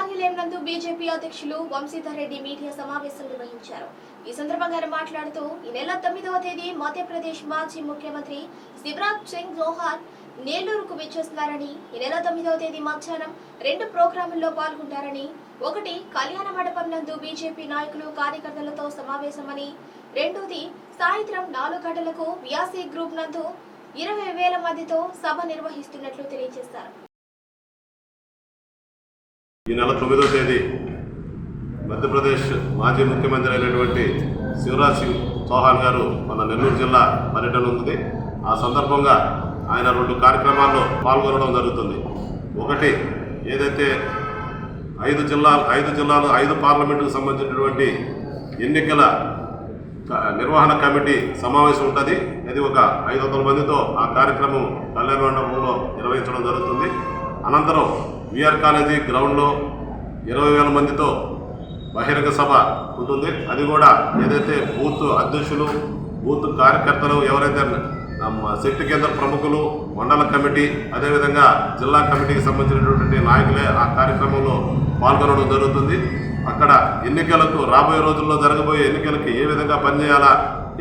కార్యాలయం నందు బీజేపీ అధ్యక్షులు వంశీధర్ రెడ్డి మీడియా సమావేశం నిర్వహించారు. ఈ సందర్భంగా ఆయన మాట్లాడుతూ ఈ నెల తొమ్మిదవ తేదీ మధ్యప్రదేశ్ మాజీ ముఖ్యమంత్రి శివరాజ్ సింగ్ జోహార్ నేలూరుకు విచ్చేస్తున్నారని ఈ నెల తొమ్మిదవ తేదీ మధ్యాహ్నం రెండు ప్రోగ్రాముల్లో పాల్గొంటారని ఒకటి కళ్యాణ మండపం నందు బీజేపీ నాయకులు కార్యకర్తలతో సమావేశమని రెండోది సాయంత్రం నాలుగు గంటలకు వ్యాసీ గ్రూప్ నందు ఇరవై వేల మందితో సభ నిర్వహిస్తున్నట్లు తెలియజేశారు. ఈ నెల తొమ్మిదో తేదీ మధ్యప్రదేశ్ మాజీ ముఖ్యమంత్రి అయినటువంటి శివరాజ్ సింగ్ చౌహాన్ గారు మన నెల్లూరు జిల్లా పర్యటన ఉంది. ఆ సందర్భంగా ఆయన రెండు కార్యక్రమాల్లో పాల్గొనడం జరుగుతుంది. ఒకటి ఏదైతే ఐదు జిల్లాలు ఐదు జిల్లాలు ఐదు పార్లమెంటుకు సంబంధించినటువంటి ఎన్నికల నిర్వహణ కమిటీ సమావేశం ఉంటుంది. అది ఒక ఐదు వందల మందితో ఆ కార్యక్రమం కళ్యాణ మండపంలో నిర్వహించడం జరుగుతుంది. అనంతరం విఆర్ కాలేజీ గ్రౌండ్లో ఇరవై వేల మందితో బహిరంగ సభ ఉంటుంది. అది కూడా ఏదైతే బూత్ అధ్యక్షులు బూత్ కార్యకర్తలు ఎవరైతే శక్తి కేంద్ర ప్రముఖులు మండల కమిటీ అదేవిధంగా జిల్లా కమిటీకి సంబంధించినటువంటి నాయకులే ఆ కార్యక్రమంలో పాల్గొనడం జరుగుతుంది. అక్కడ ఎన్నికలకు రాబోయే రోజుల్లో జరగబోయే ఎన్నికలకు ఏ విధంగా పనిచేయాలా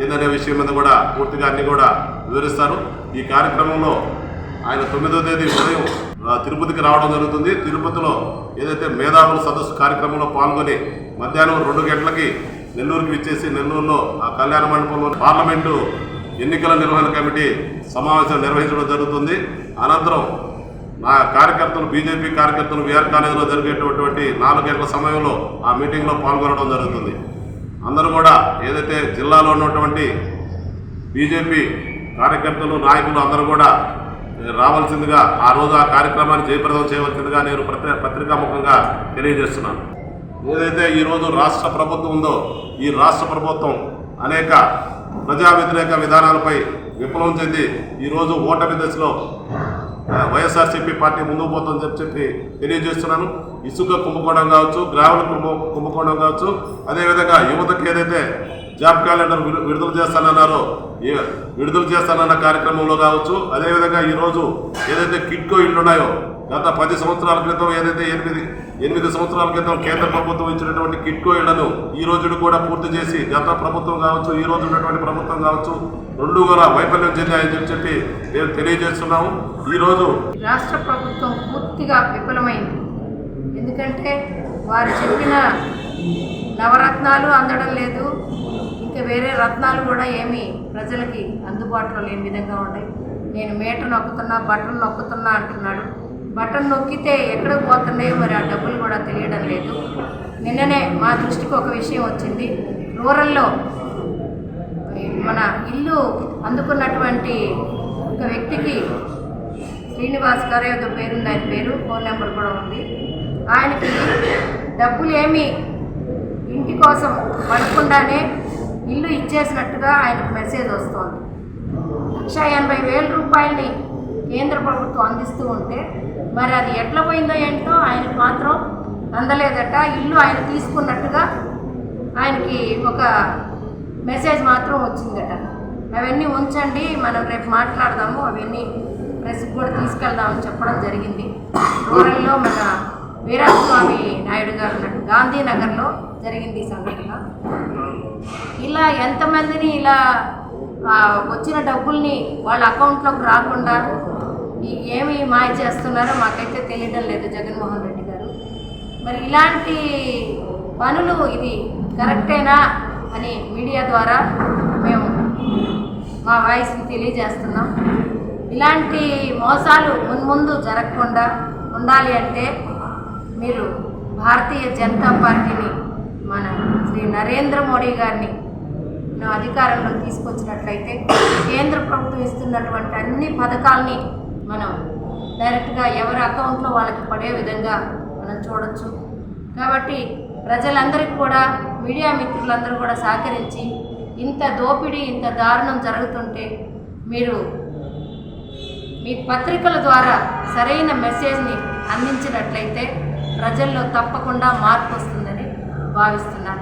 ఏందనే విషయం మీద కూడా పూర్తిగా అన్ని కూడా వివరిస్తారు. ఈ కార్యక్రమంలో ఆయన తొమ్మిదో తేదీ ఉదయం తిరుపతికి రావడం జరుగుతుంది. తిరుపతిలో ఏదైతే మేధావుల సదస్సు కార్యక్రమంలో పాల్గొని మధ్యాహ్నం రెండు గంటలకి నెల్లూరుకి విచ్చేసి నెల్లూరులో ఆ కళ్యాణ మండపంలో పార్లమెంటు ఎన్నికల నిర్వహణ కమిటీ సమావేశం నిర్వహించడం జరుగుతుంది. అనంతరం నా కార్యకర్తలు బీజేపీ కార్యకర్తలు విఆర్ కాలేజీలో జరిగేటటువంటి నాలుగు గంటల సమయంలో ఆ మీటింగ్లో పాల్గొనడం జరుగుతుంది. అందరూ కూడా ఏదైతే జిల్లాలో ఉన్నటువంటి బీజేపీ కార్యకర్తలు నాయకులు అందరూ కూడా రావాల్సిందిగా ఆ రోజు ఆ కార్యక్రమాన్ని జయప్రదం చేయవలసిందిగా నేను పత్రికాముఖంగా తెలియజేస్తున్నాను. ఏదైతే ఈరోజు రాష్ట్ర ప్రభుత్వం ఉందో ఈ రాష్ట్ర ప్రభుత్వం అనేక ప్రజా వ్యతిరేక విధానాలపై విఫలం చెంది ఈరోజు ఓటమి దశలో వైఎస్ఆర్సీపీ పార్టీ ముందుకు పోతుందని చెప్పి చెప్పి తెలియజేస్తున్నాను. ఇసుక కుంభకోణం కావచ్చు గ్రామీణ కుంభ కుంభకోణం కావచ్చు అదేవిధంగా యువతకు ఏదైతే జాబ్ క్యాలెండర్ విడుదల చేస్తానన్నారో. విడుదల చేస్తానన్న కార్యక్రమంలో కావచ్చు. అదేవిధంగా ఈరోజు ఏదైతే కిట్కో ఇళ్ళు ఉన్నాయో గత పది సంవత్సరాల క్రితం ఏదైతే ఎనిమిది ఎనిమిది సంవత్సరాల క్రితం కేంద్ర ప్రభుత్వం ఇచ్చినటువంటి కిట్కో ఇళ్ళను ఈ రోజు కూడా పూర్తి చేసి గత ప్రభుత్వం కావచ్చు ఈ రోజు ఉన్నటువంటి ప్రభుత్వం కావచ్చు రెండు కూడా వైఫల్యం చెందాయని చెప్పి చెప్పి మేము తెలియజేస్తున్నాము. ఈరోజు రాష్ట్ర ప్రభుత్వం పూర్తిగా విఫలమైంది. ఎందుకంటే వారు చెప్పిన నవరత్నాలు అందడం లేదు వేరే రత్నాలు కూడా ఏమీ ప్రజలకి అందుబాటులో లేని విధంగా ఉన్నాయి. నేను మీటర్ నొక్కుతున్నా బటన్ నొక్కుతున్నా అంటున్నాడు. బటన్ నొక్కితే ఎక్కడికి పోతున్నాయో మరి ఆ డబ్బులు కూడా తెలియడం లేదు. నిన్ననే మా దృష్టికి ఒక విషయం వచ్చింది. రూరల్లో మన ఇల్లు అందుకున్నటువంటి ఒక వ్యక్తికి శ్రీనివాస్ గారు ఏదో పేరుంది ఆయన పేరు ఫోన్ నెంబర్ కూడా ఉంది. ఆయనకి డబ్బులు ఏమి ఇంటి కోసం పడకుండానే ఇల్లు ఇచ్చేసినట్టుగా ఆయనకు మెసేజ్ వస్తోంది. లక్ష ఎనభై వేల రూపాయల్ని కేంద్ర ప్రభుత్వం అందిస్తూ ఉంటే మరి అది ఎట్లా పోయిందో ఏంటో ఆయనకు మాత్రం అందలేదట. ఇల్లు ఆయన తీసుకున్నట్టుగా ఆయనకి ఒక మెసేజ్ మాత్రం వచ్చిందట. అవన్నీ ఉంచండి మనం రేపు మాట్లాడదాము అవన్నీ ప్రెస్కి కూడా తీసుకెళ్దామని చెప్పడం జరిగింది. రూరల్లో మన వీరాస్వామి నాయుడు గారు ఉన్నట్టు గాంధీనగర్లో జరిగింది సంఘటన. ఇలా ఎంతమందిని ఇలా వచ్చిన డబ్బుల్ని వాళ్ళ అకౌంట్లోకి రాకుండా ఏమి మాయ చేస్తున్నారో మాకైతే తెలియడం లేదు జగన్మోహన్ రెడ్డి గారు. మరి ఇలాంటి పనులు ఇది కరెక్టేనా అని మీడియా ద్వారా మేము మా వాయిస్ని తెలియజేస్తున్నాం. ఇలాంటి మోసాలు మున్ముందు జరగకుండా ఉండాలి అంటే మీరు భారతీయ జనతా పార్టీని మన శ్రీ నరేంద్ర మోడీ గారిని అధికారంలో తీసుకొచ్చినట్లయితే కేంద్ర ప్రభుత్వం ఇస్తున్నటువంటి అన్ని పథకాల్ని మనం డైరెక్ట్గా ఎవరి అకౌంట్లో వాళ్ళకి పడే విధంగా మనం చూడొచ్చు. కాబట్టి ప్రజలందరికీ కూడా మీడియా మిత్రులందరూ కూడా సహకరించి ఇంత దోపిడీ ఇంత దారుణం జరుగుతుంటే మీరు మీ పత్రికల ద్వారా సరైన మెసేజ్ని అందించినట్లయితే ప్రజల్లో తప్పకుండా మార్పు వస్తుంది. భావిస్తున్నాను.